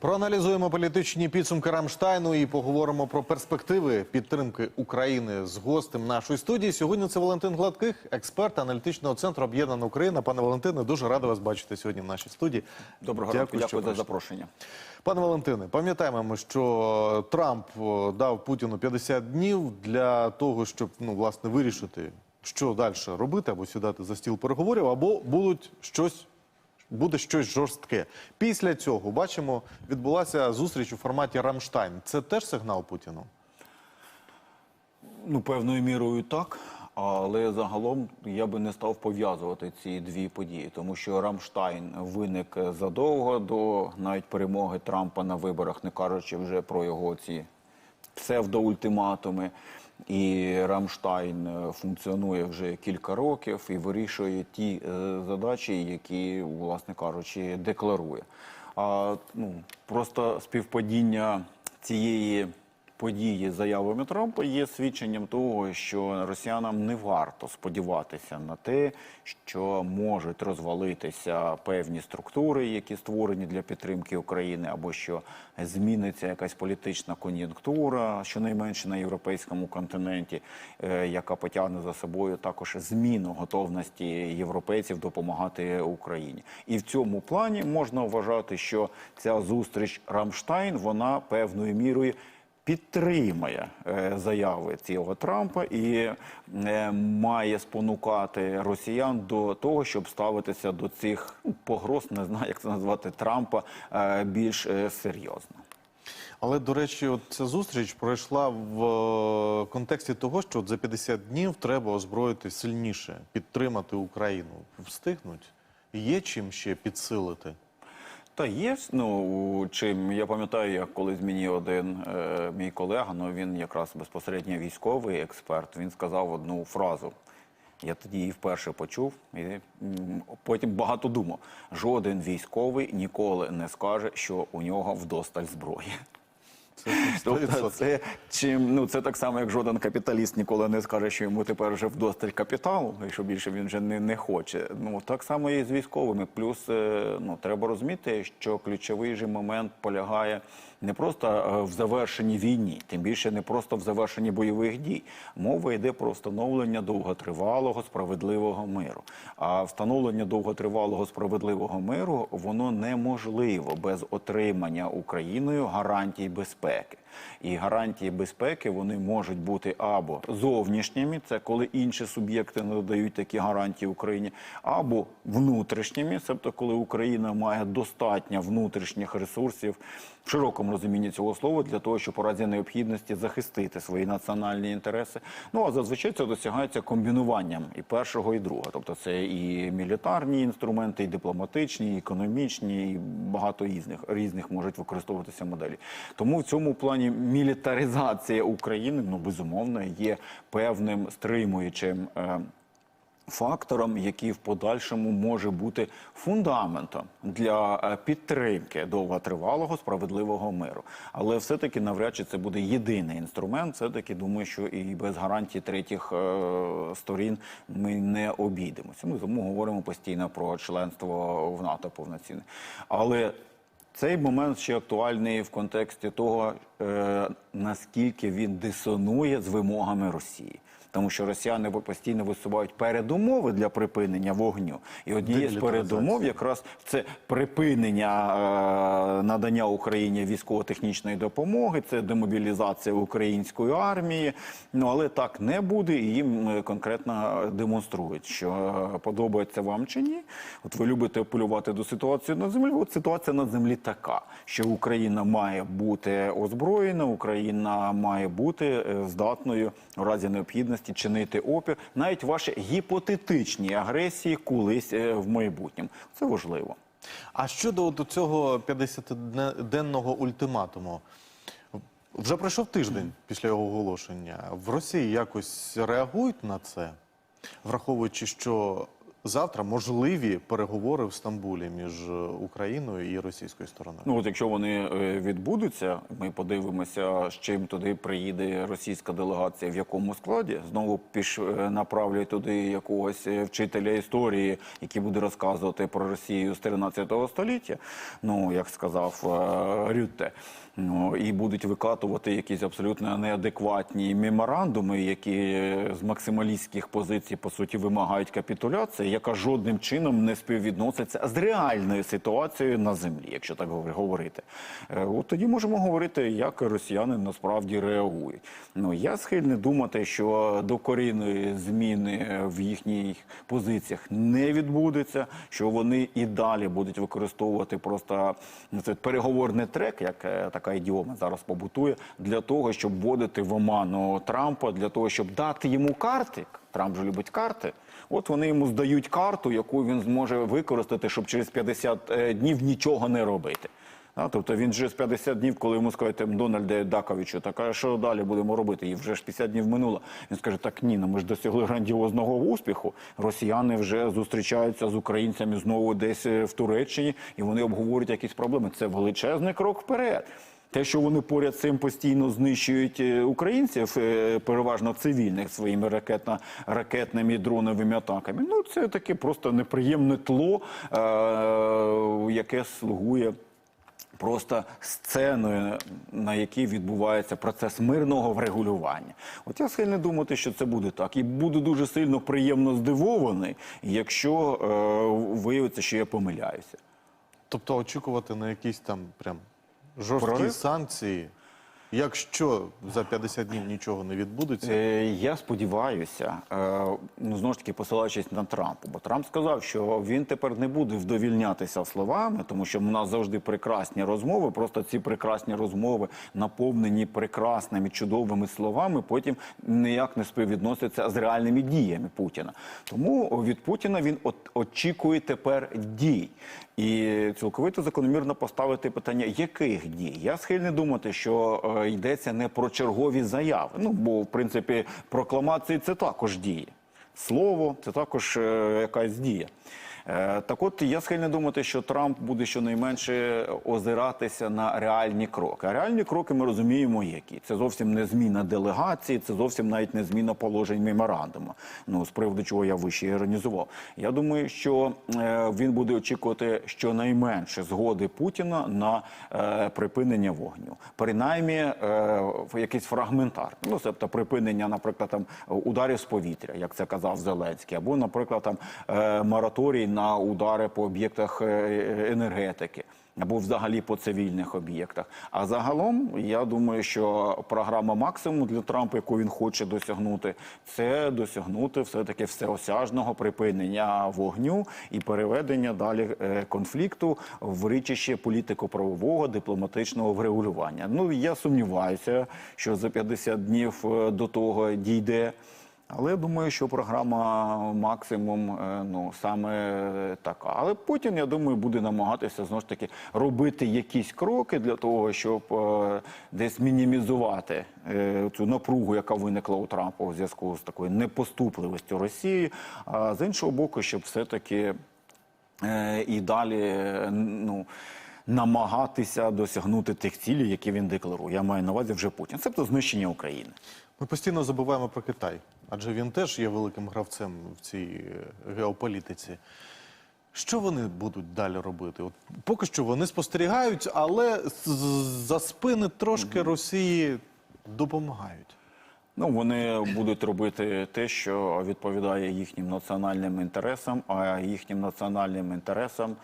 Проаналізуємо політичні підсумки Рамштайну і поговоримо про перспективи підтримки України з гостем нашої студії. Сьогодні це Валентин Гладких, експерт аналітичного центру Об'єднана Україна. Пане Валентине, дуже радий вас бачити сьогодні в нашій студії. Доброго ранку, дякую за запрошення. Пане Валентине, пам'ятаємо, що Трамп дав Путіну 50 днів для того, щоб ну власне вирішити, що далі робити, або сідати за стіл переговорів, або будуть щось. Буде щось жорстке. Після цього бачимо, відбулася зустріч у форматі Рамштайн. Це теж сигнал Путіну. Ну, певною мірою так. Але загалом я би не став пов'язувати ці дві події, тому що Рамштайн виник задовго до навіть перемоги Трампа на виборах, не кажучи вже про його ці псевдоультиматуми. І Рамштайн е, функціонує вже кілька років і вирішує ті е, задачі, які, власне кажучи, декларує. А ну просто співпадіння цієї події з заявами Трампа є свідченням того, що росіянам не варто сподіватися на те, що можуть розвалитися певні структури, які створені для підтримки України, або що зміниться якась політична кон'юнктура, щонайменше на європейському континенті, е, яка потягне за собою також зміну готовності європейців допомагати Україні. І в цьому плані можна вважати, що ця зустріч Рамштайн вона певною мірою підтримує е, заяви цього Трампа і е, має спонукати росіян до того, щоб ставитися до цих погроз, не знаю, як це назвати Трампа, е, більш серйозно. Але до речі, ця зустріч пройшла в контексті того, що за 50 днів треба озброїти сильніше, підтримати Україну. Встигнуть? Є чим ще підсилити? Та є, ну чим я пам'ятаю, як колись мені один е, мій колега, ну він якраз безпосередньо військовий експерт. Він сказав одну фразу. Я тоді її вперше почув, і потім багато думав. Жоден військовий ніколи не скаже, що у нього вдосталь зброї. Це Тобто це чим ну це так само, як жоден капіталіст ніколи не скаже, що йому тепер вже вдосталь капіталу, і що більше він вже не, не хоче. Ну так само і з військовими. Плюс е, ну треба розуміти, що ключовий же момент полягає не просто е, в завершенні війні, тим більше не просто в завершенні бойових дій. Мова йде про встановлення довготривалого справедливого миру. А встановлення довготривалого справедливого миру воно неможливо без отримання Україною гарантій безпеки. І гарантії безпеки вони можуть бути або зовнішніми, це коли інші суб'єкти надають такі гарантії Україні, або внутрішніми, тобто коли Україна має достатньо внутрішніх ресурсів в широкому розумінні цього слова для того, щоб у разі необхідності захистити свої національні інтереси. Ну а зазвичай це досягається комбінуванням і першого, і другого. Тобто це і мілітарні інструменти, і дипломатичні, і економічні, і багато різних різних можуть використовуватися моделі. Тому в цьому плані мілітаризація України ну безумовно є певним стримуючим. Е, фактором, який в подальшому може бути фундаментом для е, підтримки довготривалого справедливого миру. Але все-таки навряд чи це буде єдиний інструмент. Все таки думаю, що і без гарантії третіх е, сторін ми не обійдемося. Ми тому говоримо постійно про членство в НАТО повноцінне. Але цей момент ще актуальний в контексті того, е, наскільки він дисонує з вимогами Росії. Тому що росіяни постійно висувають передумови для припинення вогню, і однією з передумов якраз це припинення е, надання Україні військово-технічної допомоги, це демобілізація української армії. Ну але так не буде, і їм е, конкретно демонструють, що е, подобається вам чи ні. От ви любите апелювати до ситуації на землі. От ситуація на землі така, що Україна має бути озброєна, Україна має бути е, здатною у разі необхідності чинити опір, навіть ваші гіпотетичні агресії колись е, в майбутньому. Це важливо. А щодо цього 50-денного ультиматуму, вже пройшов тиждень після його оголошення. В Росії якось реагують на це, враховуючи, що завтра можливі переговори в Стамбулі між е, Україною і російською стороною? Ну от якщо вони е, відбудуться, ми подивимося, з чим туди приїде російська делегація, в якому складі. Знову піш е, направлять туди якогось вчителя історії, який буде розказувати про Росію з 13 століття. Ну як сказав Рютте. Ну, і будуть викатувати якісь абсолютно неадекватні меморандуми, які з максималістських позицій по суті вимагають капітуляції, яка жодним чином не співвідноситься з реальною ситуацією на землі, якщо так говор- говорити. Е, От тоді можемо говорити, як росіяни насправді реагують. Ну я схильний думати, що докорінної зміни в їхніх позиціях не відбудеться, що вони і далі будуть використовувати просто ну, це переговорний трек, як е, така ідіома зараз побутує, для того, щоб вводити в оману Трампа, для того, щоб дати йому карти. Трамп же любить карти. От вони йому здають карту, яку він зможе використати, щоб через 50 е, днів нічого не робити. А, тобто він же з 50 днів, коли йому скажуть там, Дональде Даковичу, так а що далі будемо робити? І вже ж 50 днів минуло. Він скаже, так ні, ну ми ж досягли грандіозного успіху. Росіяни вже зустрічаються з українцями знову десь е, в Туреччині, і вони обговорюють якісь проблеми. Це величезний крок вперед. Те, що вони поряд цим постійно знищують е, українців, е, переважно цивільних своїми ракетно, ракетними і дроновими атаками, ну це таке просто неприємне тло, е, яке слугує просто сценою, на якій відбувається процес мирного врегулювання. От я схильний думати, що це буде так. І буду дуже сильно приємно здивований, якщо е, виявиться, що я помиляюся. Тобто очікувати на якісь там прям жорсткі Прорив? санкції, якщо за 50 днів нічого не відбудеться. Е, Я сподіваюся, е, ну знову ж таки посилаючись на Трампа, бо Трамп сказав, що він тепер не буде вдовільнятися словами, тому що в нас завжди прекрасні розмови. Просто ці прекрасні розмови наповнені прекрасними чудовими словами, потім ніяк не співвідносяться з реальними діями Путіна. Тому від Путіна він очікує тепер дій. І цілковито закономірно поставити питання, яких дій. Я схильний думати, що е, йдеться не про чергові заяви. Ну бо в принципі прокламації це також дії. Слово це також е, якась дія. Е, Так от я схильний думати, що Трамп буде щонайменше озиратися на реальні кроки. А реальні кроки ми розуміємо, які це зовсім не зміна делегації, це зовсім навіть не зміна положень меморандуму. Ну з приводу чого я вище іронізував. Я думаю, що е, він буде очікувати щонайменше згоди Путіна на е, припинення вогню, принаймні якийсь фрагментар. Ну тобто припинення, наприклад, там ударів з повітря, як це казав Зеленський, або, наприклад, там е, мораторій на удари по об'єктах е, енергетики. Або взагалі по цивільних об'єктах. А загалом, я думаю, що програма максимум для Трампа, яку він хоче досягнути, це досягнути все-таки всеосяжного припинення вогню і переведення далі е, конфлікту в річище політико-правового дипломатичного врегулювання. Ну я сумніваюся, що за 50 днів е, до того дійде. Але я думаю, що програма максимум е, ну саме така. Але Путін, я думаю, буде намагатися знову ж таки робити якісь кроки для того, щоб е, десь мінімізувати е, цю напругу, яка виникла у Трампа у зв'язку з такою непоступливістю Росії. А з іншого боку, щоб все-таки е, і далі е, ну. Намагатися досягнути тих цілей, які він декларує. Я маю на увазі вже Путін. Тобто знищення України. Ми постійно забуваємо про Китай, адже він теж є великим гравцем в цій е, геополітиці. Що вони будуть далі робити? От поки що вони спостерігають, але за спини трошки Росії допомагають. Ну, вони будуть робити те, що відповідає їхнім національним інтересам, а їхнім національним інтересам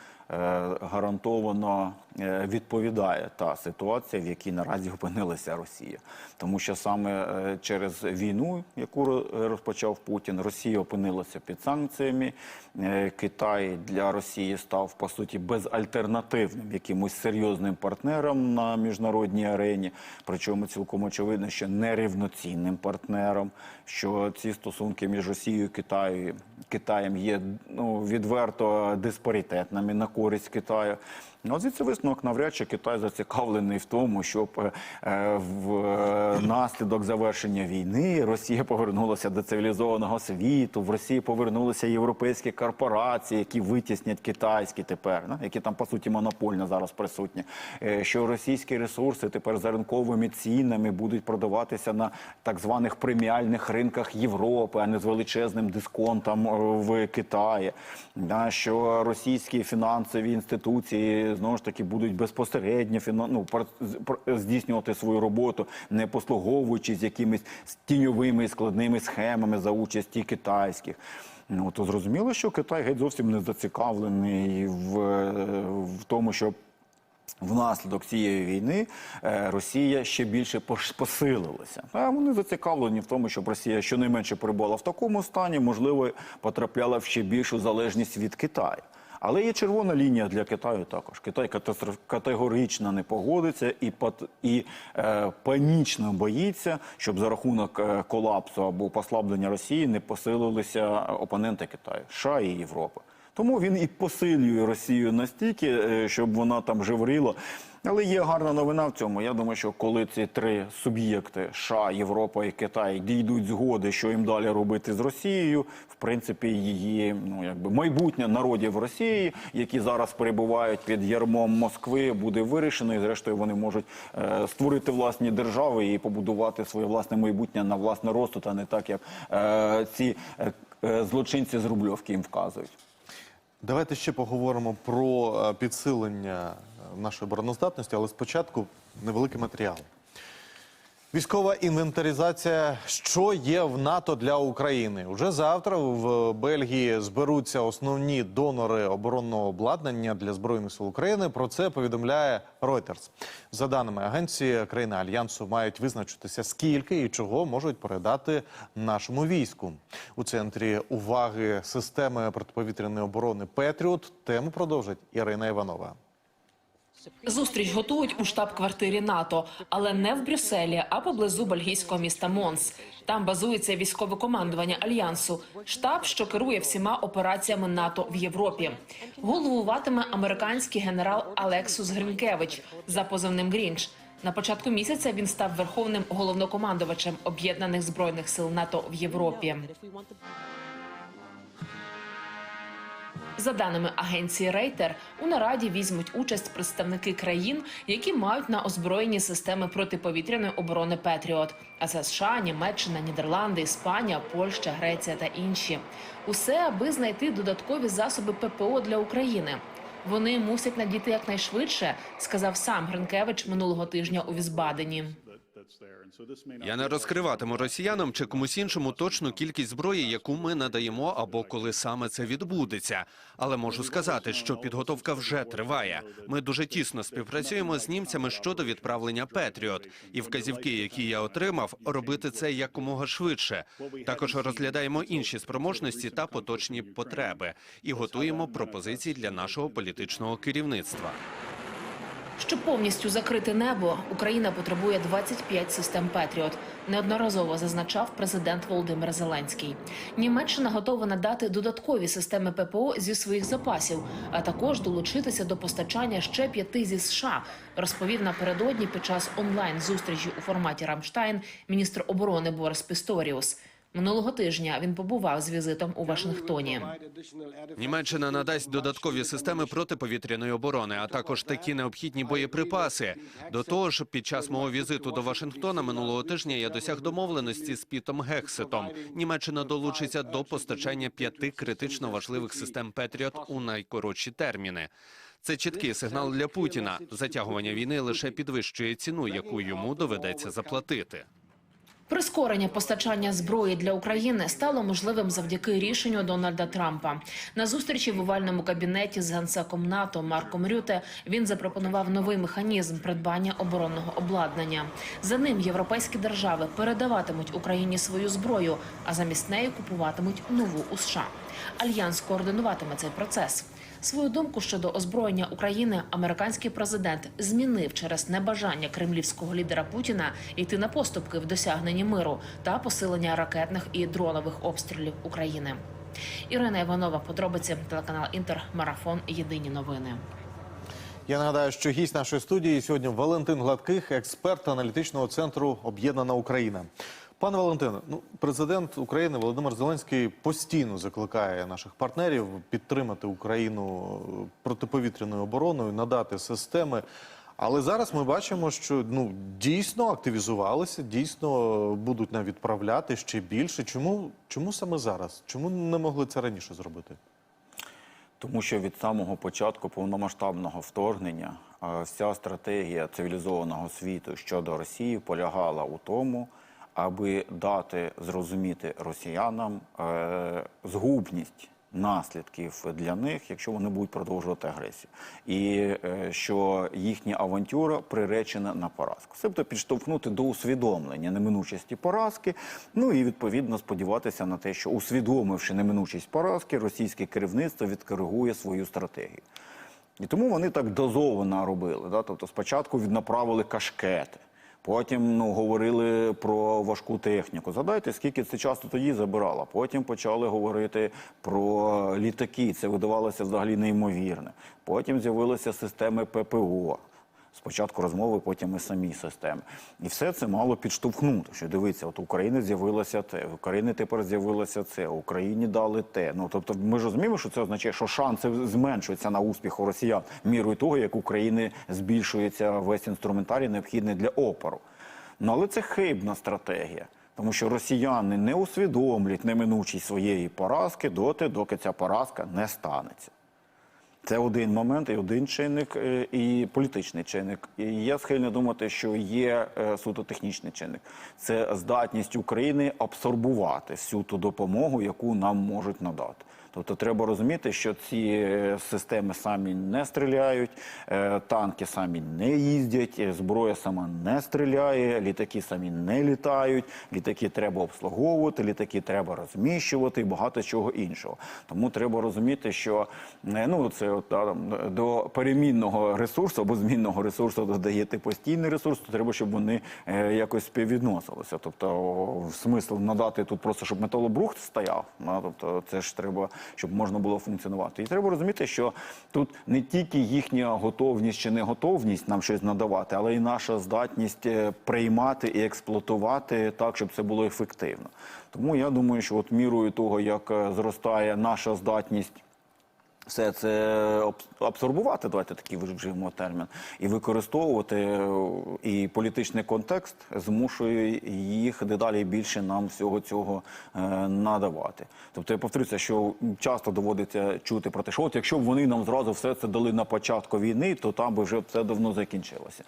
гарантовано е, відповідає та ситуація, в якій наразі опинилася Росія. Тому що саме е, через війну, яку розпочав Путін, Росія опинилася під санкціями. Е, Китай для Росії став по суті безальтернативним якимось серйозним партнером на міжнародній арені. Причому цілком очевидно, що нерівноцінним партнером, що ці стосунки між Росією і Китаю, Китаєм є ну, відверто диспаритетними на користь Китаю. Ну, звідси висновок навряд чи Китай зацікавлений в тому, щоб е, е, в е, наслідок завершення війни Росія повернулася до цивілізованого світу. В Росії повернулися європейські корпорації, які витіснять китайські тепер, ну, які там по суті монопольно зараз присутні. Е, Що російські ресурси тепер за ринковими цінами будуть продаватися на так званих преміальних ринках Європи, а не з величезним дисконтом е, в Китаї. Да, Що російські фінансові інституції знову ж таки будуть безпосередньо ну, здійснювати свою роботу, не послуговуючись якимись тіньовими складними схемами за участі китайських. Ну то зрозуміло, що Китай геть зовсім не зацікавлений в, в тому, щоб Внаслідок цієї війни е, Росія ще більше посилилася. А вони зацікавлені в тому, щоб Росія щонайменше перебувала в такому стані, можливо, потрапляла в ще більшу залежність від Китаю. Але є червона лінія для Китаю також. Китай категорично не погодиться і, і е, панічно боїться, щоб за рахунок е, колапсу або послаблення Росії не посилилися опоненти Китаю, США і Європи. Тому він і посилює Росію настільки, е, щоб вона там жевріла. Але є гарна новина в цьому. Я думаю, що коли ці три суб'єкти США, Європа і Китай дійдуть згоди, що їм далі робити з Росією, в принципі, її ну якби майбутнє народів Росії, які зараз перебувають під ярмом Москви, буде вирішено, і зрештою вони можуть е, створити власні держави і побудувати своє власне майбутнє на власне росту, а не так, як е, ці е, е, злочинці з Рубльовки їм вказують. Давайте ще поговоримо про е, підсилення е, нашої обороноздатності, але спочатку невеликий матеріал. Військова інвентаризація, що є в НАТО для України. Уже завтра в Бельгії зберуться основні донори оборонного обладнання для збройних сил України. Про це повідомляє Reuters. За даними агенції, країни альянсу мають визначитися, скільки і чого можуть передати нашому війську. У центрі уваги системи протиповітряної оборони Петріот. Тему продовжить Ірина Іванова. Зустріч готують у штаб-квартирі НАТО, але не в Брюсселі, а поблизу бельгійського міста Монс. Там базується військове командування альянсу, штаб, що керує всіма операціями НАТО в Європі. Головуватиме американський генерал Алексус Гринкевич за позивним Грінч. На початку місяця він став верховним головнокомандувачем об'єднаних збройних сил НАТО в Європі. За даними агенції Рейтер, у нараді візьмуть участь представники країн, які мають на озброєнні системи протиповітряної оборони Петріот. А це США, Німеччина, Нідерланди, Іспанія, Польща, Греція та інші. Усе аби знайти додаткові засоби ППО для України. Вони мусять надійти якнайшвидше, сказав сам Гринкевич минулого тижня у Візбадені. Я не розкриватиму росіянам чи комусь іншому точну кількість зброї, яку ми надаємо, або коли саме це відбудеться. Але можу сказати, що підготовка вже триває. Ми дуже тісно співпрацюємо з німцями щодо відправлення Петріот, і вказівки, які я отримав, робити це якомога швидше. Також розглядаємо інші спроможності та поточні потреби і готуємо пропозиції для нашого політичного керівництва. Щоб повністю закрити небо, Україна потребує 25 систем Петріот. Неодноразово зазначав президент Володимир Зеленський. Німеччина готова надати додаткові системи ППО зі своїх запасів, а також долучитися до постачання ще п'яти зі США. Розповів напередодні під час онлайн зустрічі у форматі Рамштайн міністр оборони Борис Пісторіус. Минулого тижня він побував з візитом у Вашингтоні. Німеччина надасть додаткові системи протиповітряної оборони, а також такі необхідні боєприпаси. До того ж, під час мого візиту до Вашингтона минулого тижня я досяг домовленості з Пітом Гексетом. Німеччина долучиться до постачання п'яти критично важливих систем Петріот у найкоротші терміни. Це чіткий сигнал для Путіна. Затягування війни лише підвищує ціну, яку йому доведеться заплатити. Прискорення постачання зброї для України стало можливим завдяки рішенню Дональда Трампа. На зустрічі в овальному кабінеті з генсеком НАТО Марком Рюте він запропонував новий механізм придбання оборонного обладнання. За ним європейські держави передаватимуть Україні свою зброю, а замість неї купуватимуть нову у США. Альянс координуватиме цей процес. Свою думку щодо озброєння України американський президент змінив через небажання кремлівського лідера Путіна йти на поступки в досягненні миру та посилення ракетних і дронових обстрілів України. Ірина Іванова, подробиці телеканал Інтер, марафон. Єдині новини. Я нагадаю, що гість нашої студії сьогодні Валентин Гладких, експерт аналітичного центру Об'єднана Україна. Пане Валентине, ну президент України Володимир Зеленський постійно закликає наших партнерів підтримати Україну е, протиповітряною обороною, надати системи. Але зараз ми бачимо, що ну дійсно активізувалися, дійсно будуть нам відправляти ще більше. Чому чому саме зараз? Чому не могли це раніше зробити? Тому що від самого початку повномасштабного вторгнення е, вся стратегія цивілізованого світу щодо Росії полягала у тому, аби дати зрозуміти росіянам е, згубність наслідків для них, якщо вони будуть продовжувати агресію, і е, що їхня авантюра приречена на поразку. Себто підштовхнути до усвідомлення неминучості поразки, ну і відповідно сподіватися на те, що усвідомивши неминучість поразки, російське керівництво відкоригує свою стратегію. І тому вони так дозовано робили. Да? Тобто спочатку віднаправили кашкети, потім ну, говорили про важку техніку. Згадайте, скільки це часто тоді забирало. Потім почали говорити про літаки. Це видавалося взагалі неймовірне. Потім з'явилися системи ППО. Спочатку розмови, потім і самі системи. І все це мало підштовхнути. Що дивіться, от України з'явилося те, в Україні тепер з'явилося це, Україні дали те. Ну тобто, ми ж розуміємо, що це означає, що шанси зменшуються на успіх у росіян мірою того, як України збільшується весь інструментарій, необхідний для опору. Ну але це хибна стратегія. Тому що росіяни не усвідомлять неминучість своєї поразки доти, доки ця поразка не станеться. Це один момент, і один чинник, е, і політичний чинник. І я схильний думати, що є е, суто технічний чинник. Це здатність України абсорбувати всю ту допомогу, яку нам можуть надати. Тобто треба розуміти, що ці е, системи самі не стріляють, е, танки самі не їздять, е, зброя сама не стріляє, літаки самі не літають, літаки треба обслуговувати, літаки треба розміщувати і багато чого іншого. Тому треба розуміти, що ну це там, до перемінного ресурсу або змінного ресурсу додаєте постійний ресурс, то треба, щоб вони якось співвідносилися. Тобто, смисл надати тут просто, щоб металобрухт стояв. Тобто, це ж треба, щоб можна було функціонувати. І треба розуміти, що тут не тільки їхня готовність чи неготовність нам щось надавати, але й наша здатність е, приймати і експлуатувати так, щоб це було ефективно. Тому я думаю, що от мірою того, як е, зростає наша здатність все це абс- абсорбувати, давайте такий вживемо термін, і використовувати е, і політичний контекст змушує їх дедалі більше нам всього цього е, надавати. Тобто я повторюся, що часто доводиться чути про те, що от якщо б вони нам зразу все це дали на початку війни, то там би вже все давно закінчилося.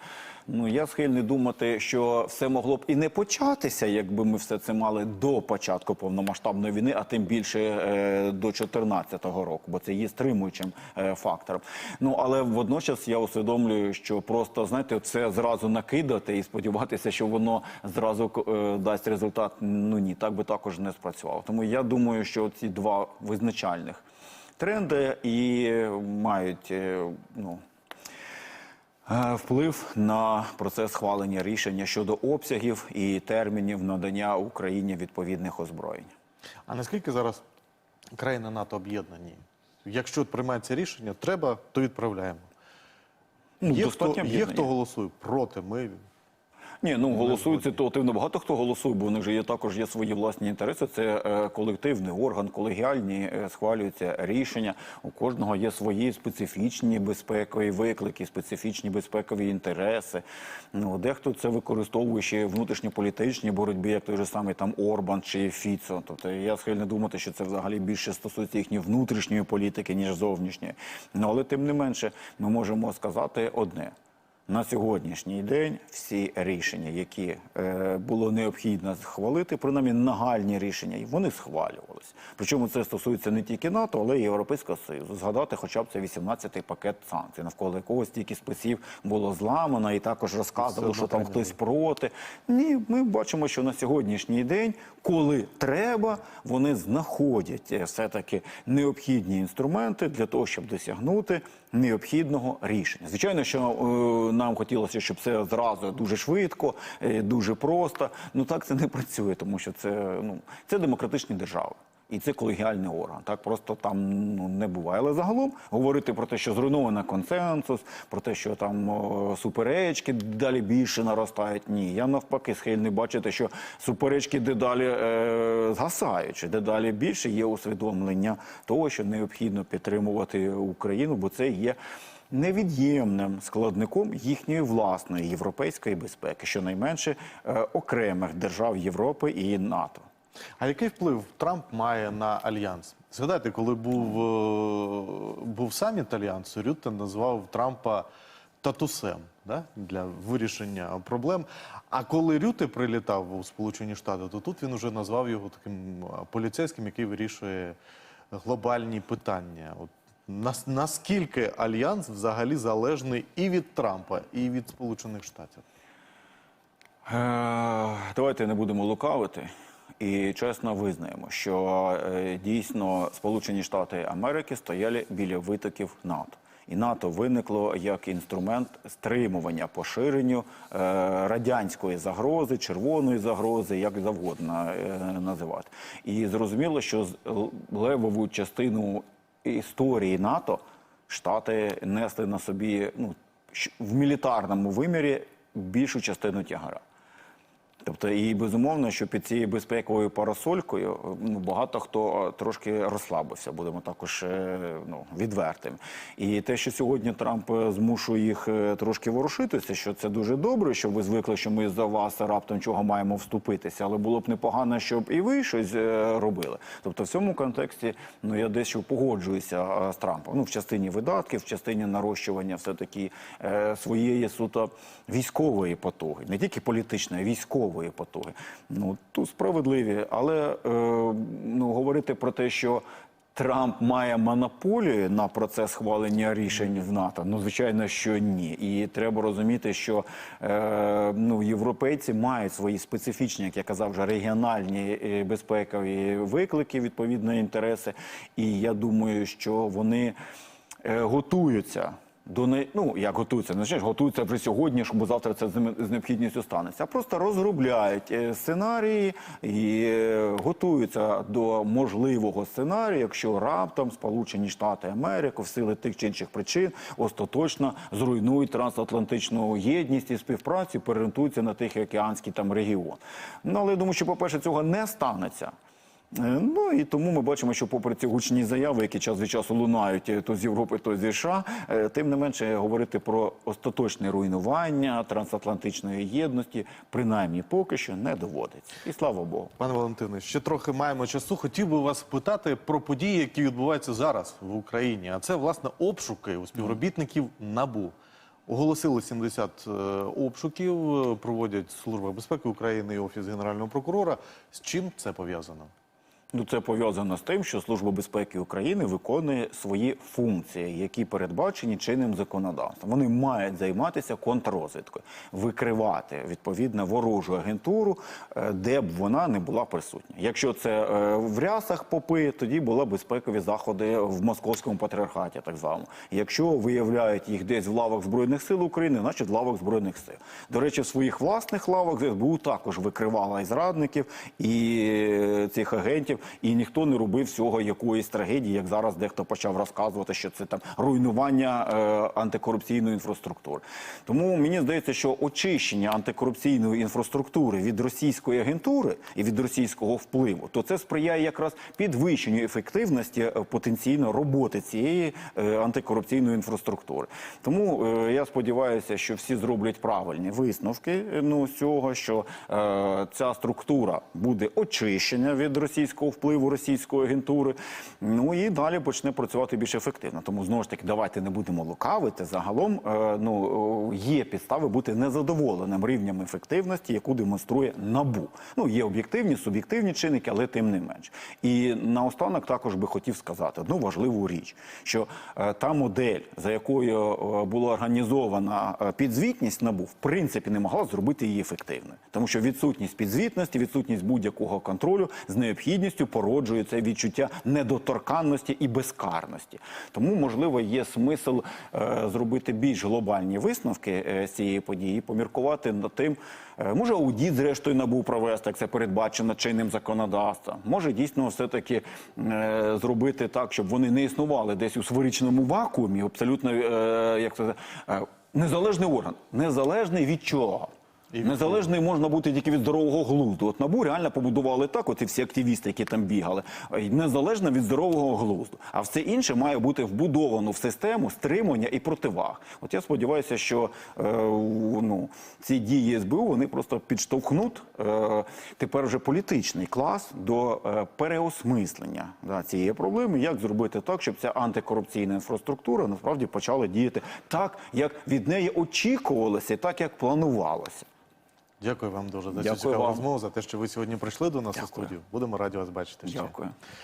Ну я схильний думати, що все могло б і не початися, якби ми все це мали до початку повномасштабної війни, а тим більше е, до 2014 року, бо це є стримуючим е, фактором. Ну але водночас я усвідомлюю, що просто знаєте, це зразу накидати і сподіватися, що воно зразу е, дасть результат. Ну ні, так би також не спрацювало. Тому я думаю, що ці два визначальних тренди і мають е, ну. Вплив на процес схвалення рішення щодо обсягів і термінів надання Україні відповідних озброєнь. А наскільки зараз країни НАТО об'єднані? Якщо приймається рішення, треба, то відправляємо. Ну, є, хто, є хто голосує проти. Ми Ні, ну голосують ситуативно. Багато хто голосує, бо у них же є також є свої власні інтереси. Це е, колективний орган, колегіальні е, схвалюються рішення. У кожного є свої специфічні безпекові виклики, специфічні безпекові інтереси. Ну дехто це використовує ще в внутрішньополітичній боротьбі, як той же самий там Орбан чи Фіцо. Тобто я схильний думати, що це взагалі більше стосується їхньої внутрішньої політики ніж зовнішньої. Ну але тим не менше, ми можемо сказати одне. На сьогоднішній день всі рішення, які е, було необхідно схвалити, принаймні нагальні рішення, вони схвалювалися. Причому це стосується не тільки НАТО, але й Європейського Союзу. Згадати, хоча б це 18-й пакет санкцій, навколо якого стільки спеців було зламано, і також розказували, що там хтось проти. Ні, ми бачимо, що на сьогоднішній день, коли треба, вони знаходять е, все-таки необхідні інструменти для того, щоб досягнути необхідного рішення. Звичайно, що е, нам хотілося, щоб це зразу дуже швидко, е, дуже просто. Ну так це не працює, тому що це ну це демократичні держави. І це колегіальний орган. Так просто там ну, не буває. Але загалом говорити про те, що зруйновано консенсус, про те, що там о, суперечки дедалі більше наростають. Ні, я навпаки схильний бачити, що суперечки дедалі е, згасають, що дедалі більше є усвідомлення того, що необхідно підтримувати Україну, бо це є. Невід'ємним складником їхньої власної європейської безпеки, щонайменше е, окремих держав Європи і НАТО. А який вплив Трамп має на альянс? Згадайте, коли був, е, був саміт альянсу, Рютте назвав Трампа татусем да? для вирішення проблем. А коли Рютте прилітав у Сполучені Штати, то тут він вже назвав його таким е, поліцейським, який вирішує глобальні питання. От нас- наскільки альянс взагалі залежний і від Трампа, і від Сполучених Штатів? Е, Давайте не будемо лукавити і чесно визнаємо, що е, дійсно Сполучені Штати Америки стояли біля витоків НАТО. І НАТО виникло як інструмент стримування поширенню е, радянської загрози, червоної загрози, як завгодно е, називати. І зрозуміло, що з- левову частину історії НАТО Штати несли на собі ну, в мілітарному вимірі більшу частину тягара. Тобто, і безумовно, що під цією безпековою парасолькою ну, багато хто е, трошки розслабився, будемо також е, ну, відвертим. І те, що сьогодні Трамп е, змушує їх е, трошки ворушитися, що це дуже добре, що ви звикли, що ми за вас раптом чого маємо вступитися, але було б непогано, щоб і ви щось е, робили. Тобто, в цьому контексті ну я дещо погоджуюся е, з Трампом. Ну, в частині видатків, в частині нарощування все таки е, своєї суто військової потуги, не тільки політичної, а військової потуги. Ну тут справедливі, але е, ну говорити про те, що Трамп має монополію на процес схвалення рішень в НАТО. Ну звичайно, що ні. І треба розуміти, що е, ну європейці мають свої специфічні, як я казав, вже регіональні е, безпекові виклики, відповідно інтереси. І я думаю, що вони е, готуються. До не ну як готуються, не знаєш, готуються вже сьогодні, щоб завтра це з ними- з необхідністю станеться. А просто розробляють е, сценарії і е, готуються до можливого сценарію, якщо раптом Сполучені Штати Америки в сили тих чи інших причин остаточно зруйнують трансатлантичну єдність і співпрацю, переорієнтуються на Тихоокеанський там регіон. Ну але я думаю, що по перше, цього не станеться. Е, Ну і тому ми бачимо, що попри ці гучні заяви, які час від часу лунають е, то з Європи, то зі США, е, тим не менше говорити про остаточне руйнування трансатлантичної єдності, принаймні поки що не доводиться. І слава Богу. Пане Валентине, ще трохи маємо часу. Хотів би вас питати про події, які відбуваються зараз в Україні. А це власне обшуки у співробітників НАБУ. Оголосили 70 е, обшуків, проводять Служба безпеки України і Офіс Генерального прокурора. З чим це пов'язано? Ну, це пов'язано з тим, що Служба безпеки України виконує свої функції, які передбачені чинним законодавством. Вони мають займатися контррозвідкою, викривати відповідно ворожу агентуру, е, де б вона не була присутня. Якщо це е, в рясах попи, тоді були безпекові заходи в московському патріархаті, так званому. Якщо виявляють їх десь в лавах збройних сил України, значить в лавах збройних сил. До речі, в своїх власних лавах СБУ також викривала і зрадників, і е, цих агентів, і ніхто не робив всього якоїсь трагедії, як зараз дехто почав розказувати, що це там руйнування е, антикорупційної інфраструктури. Тому мені здається, що очищення антикорупційної інфраструктури від російської агентури і від російського впливу, то це сприяє якраз підвищенню ефективності е, потенційно роботи цієї е, антикорупційної інфраструктури. Тому е, я сподіваюся, що всі зроблять правильні висновки е, ну, з цього, що е, ця структура буде очищена від російського впливу російської агентури. Ну і далі почне працювати більш ефективно. Тому знову ж таки, давайте не будемо лукавити. Загалом е, ну, е, є підстави бути незадоволеним рівнем ефективності, яку демонструє НАБУ. Ну є об'єктивні, суб'єктивні чинники, але тим не менш. І наостанок також би хотів сказати одну важливу річ, що е, та модель, за якою була організована підзвітність НАБУ, в принципі не могла зробити її ефективною, тому що відсутність підзвітності, відсутність будь-якого контролю з необхідністю повністю породжує це відчуття недоторканності і безкарності. Тому, можливо, є смисл е, зробити більш глобальні висновки е, з цієї події, поміркувати над тим, е, може аудіт, зрештою, набув провести, як це передбачено чинним законодавством. Може дійсно все-таки е, зробити так, щоб вони не існували десь у сферичному вакуумі, абсолютно як це незалежний орган. Незалежний від чого? Незалежний можна бути тільки від здорового глузду. От набу реально побудували так, от і всі активісти, які там бігали, е, незалежно від здорового глузду. А все інше має бути вбудовано в систему стримування і противаг. От я сподіваюся, що е, ну, ці дії СБУ вони просто підштовхнуть е, тепер вже політичний клас до е, переосмислення да, цієї проблеми, як зробити так, щоб ця антикорупційна інфраструктура насправді почала діяти так, як від неї очікувалося, і так як планувалося. Дякую вам дуже за цю Дякую цікаву вам. розмову, за те, що ви сьогодні прийшли до нас у Дякую. студію. Будемо раді вас бачити ще. Дякую.